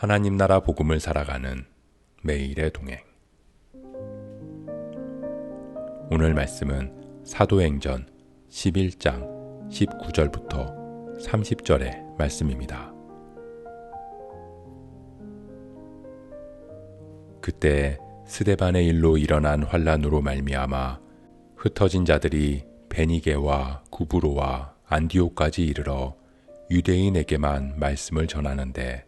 하나님 나라 복음을 살아가는 매일의 동행. 오늘 말씀은 사도행전 11장 19절부터 30절의 말씀입니다. 그때 스데반의 일로 일어난 환란으로 말미암아 흩어진 자들이 베니게와 구브로와 안디오까지 이르러 유대인에게만 말씀을 전하는데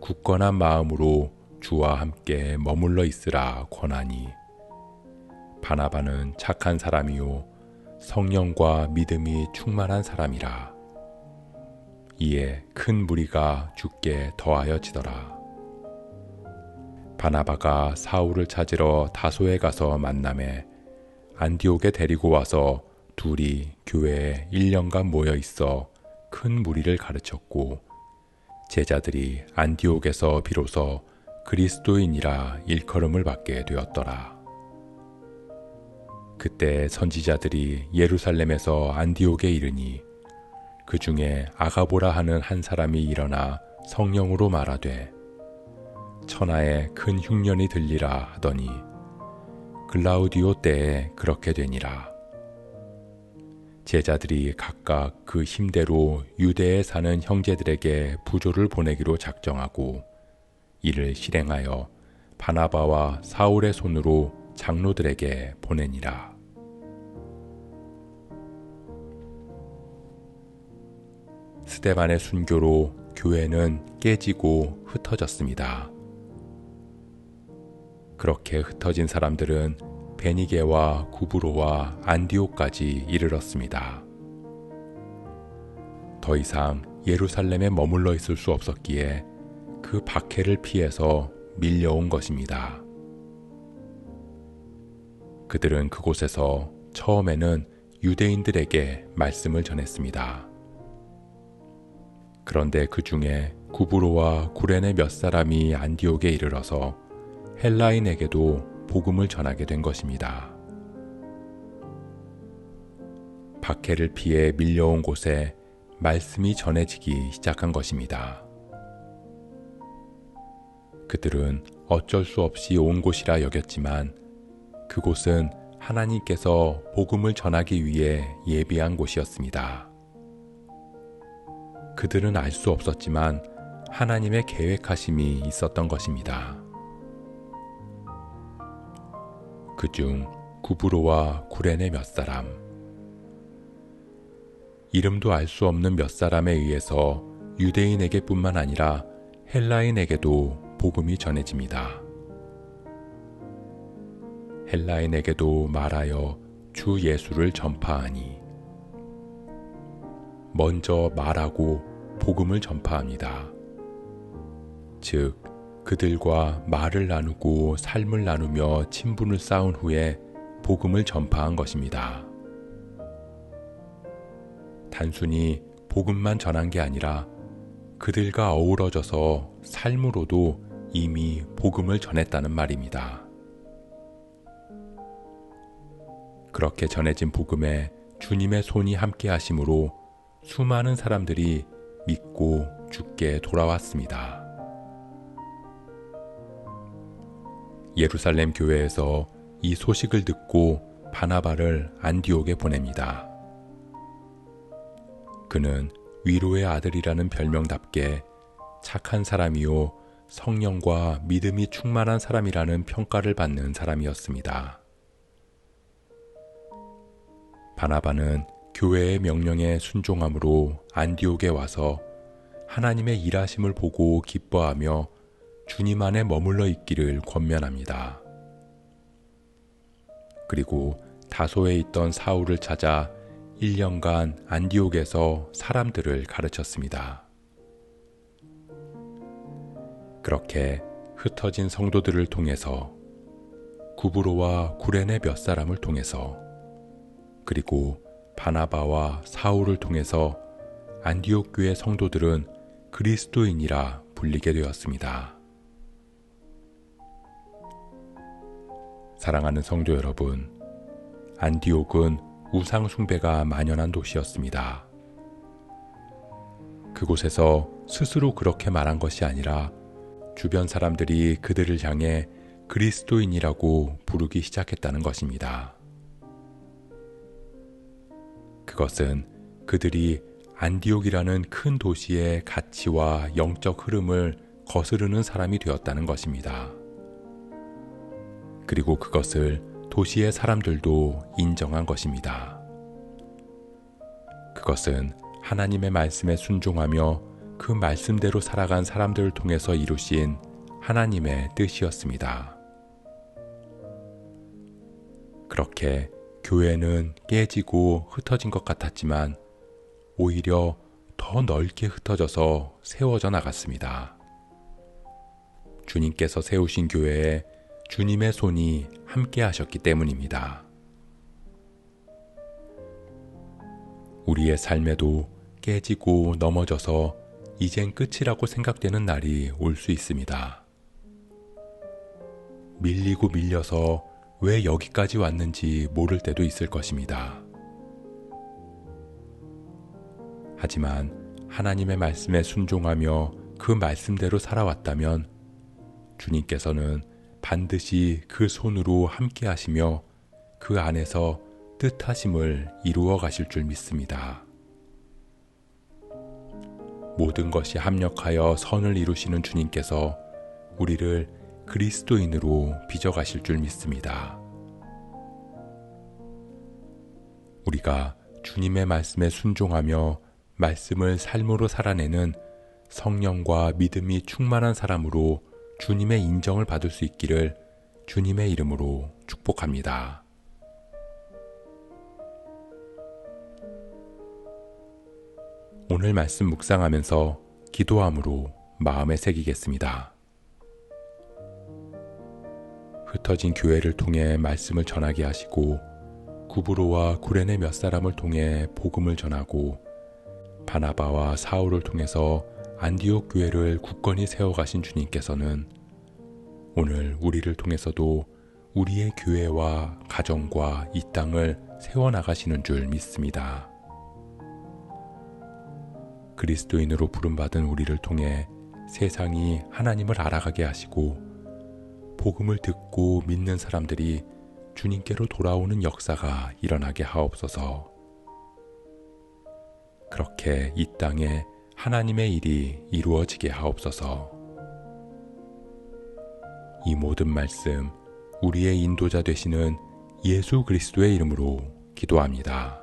굳건한 마음으로 주와 함께 머물러 있으라 권하니. 바나바는 착한 사람이요 성령과 믿음이 충만한 사람이라. 이에 큰 무리가 죽게 더하여지더라. 바나바가 사울을 찾으러 다소에 가서 만남에 안디옥에 데리고 와서 둘이 교회에 1년간 모여 있어 큰 무리를 가르쳤고 제자들이 안디옥에서 비로소 그리스도인이라 일컬음을 받게 되었더라. 그때 선지자들이 예루살렘에서 안디옥에 이르니 그 중에 아가보라 하는 한 사람이 일어나 성령으로 말하되 천하에 큰 흉년이 들리라 하더니 글라우디오 때에 그렇게 되니라. 제자들이 각각 그 힘대로 유대에 사는 형제들에게 부조를 보내기로 작정하고 이를 실행하여 바나바와 사울의 손으로 장로들에게 보내니라. 스테반의 순교로 교회는 깨지고 흩어졌습니다. 그렇게 흩어진 사람들은 베니게와 구브로와 안디오까지 이르렀습니다. 더 이상 예루살렘에 머물러 있을 수 없었기에 그 박해를 피해서 밀려온 것입니다. 그들은 그곳에서 처음에는 유대인들에게 말씀을 전했습니다. 그런데 그 중에 구브로와 구레네 몇 사람이 안디옥에 이르러서 헬라인에게도 복음을 전하게 된 것입니다. 박해를 피해 밀려온 곳에 말씀이 전해지기 시작한 것입니다. 그들은 어쩔 수 없이 온 곳이라 여겼지만 그곳은 하나님께서 복음을 전하기 위해 예비한 곳이었습니다. 그들은 알 수 없었지만 하나님의 계획하심이 있었던 것입니다. 그중 구브로와 구레네 몇 사람, 이름도 알 수 없는 몇 사람에 의해서 유대인에게뿐만 아니라 헬라인에게도 복음이 전해집니다. 헬라인에게도 말하여 주 예수를 전파하니 먼저 말하고 복음을 전파합니다. 즉 그들과 말을 나누고 삶을 나누며 친분을 쌓은 후에 복음을 전파한 것입니다. 단순히 복음만 전한 게 아니라 그들과 어우러져서 삶으로도 이미 복음을 전했다는 말입니다. 그렇게 전해진 복음에 주님의 손이 함께 하심으로 수많은 사람들이 믿고 죽게 돌아왔습니다. 예루살렘 교회에서 이 소식을 듣고 바나바를 안디옥에 보냅니다. 그는 위로의 아들이라는 별명답게 착한 사람이요 성령과 믿음이 충만한 사람이라는 평가를 받는 사람이었습니다. 바나바는 교회의 명령에 순종함으로 안디옥에 와서 하나님의 일하심을 보고 기뻐하며 주님 안에 머물러 있기를 권면합니다. 그리고 다소에 있던 사울을 찾아 1년간 안디옥에서 사람들을 가르쳤습니다. 그렇게 흩어진 성도들을 통해서 구브로와 구레네 몇 사람을 통해서 그리고 바나바와 사울을 통해서 안디옥 교회 성도들은 그리스도인이라 불리게 되었습니다. 사랑하는 성도 여러분, 안디옥은 우상숭배가 만연한 도시였습니다. 그곳에서 스스로 그렇게 말한 것이 아니라 주변 사람들이 그들을 향해 그리스도인이라고 부르기 시작했다는 것입니다. 그것은 그들이 안디옥이라는 큰 도시의 가치와 영적 흐름을 거스르는 사람이 되었다는 것입니다. 그리고 그것을 도시의 사람들도 인정한 것입니다. 그것은 하나님의 말씀에 순종하며 그 말씀대로 살아간 사람들을 통해서 이루신 하나님의 뜻이었습니다. 그렇게 교회는 깨지고 흩어진 것 같았지만 오히려 더 넓게 흩어져서 세워져 나갔습니다. 주님께서 세우신 교회에 주님의 손이 함께 하셨기 때문입니다. 우리의 삶에도 깨지고 넘어져서 이젠 끝이라고 생각되는 날이 올 수 있습니다. 밀리고 밀려서 왜 여기까지 왔는지 모를 때도 있을 것입니다. 하지만 하나님의 말씀에 순종하며 그 말씀대로 살아왔다면 주님께서는 반드시 그 손으로 함께 하시며 그 안에서 뜻하심을 이루어 가실 줄 믿습니다. 모든 것이 합력하여 선을 이루시는 주님께서 우리를 그리스도인으로 빚어 가실 줄 믿습니다. 우리가 주님의 말씀에 순종하며 말씀을 삶으로 살아내는 성령과 믿음이 충만한 사람으로 주님의 인정을 받을 수 있기를 주님의 이름으로 축복합니다. 오늘 말씀 묵상하면서 기도함으로 마음에 새기겠습니다. 흩어진 교회를 통해 말씀을 전하게 하시고 구브로와 구레네 몇 사람을 통해 복음을 전하고 바나바와 사울을 통해서 안디옥 교회를 굳건히 세워가신 주님께서는 오늘 우리를 통해서도 우리의 교회와 가정과 이 땅을 세워나가시는 줄 믿습니다. 그리스도인으로 부름받은 우리를 통해 세상이 하나님을 알아가게 하시고 복음을 듣고 믿는 사람들이 주님께로 돌아오는 역사가 일어나게 하옵소서. 그렇게 이 땅에 하나님의 일이 이루어지게 하옵소서. 이 모든 말씀 우리의 인도자 되시는 예수 그리스도의 이름으로 기도합니다.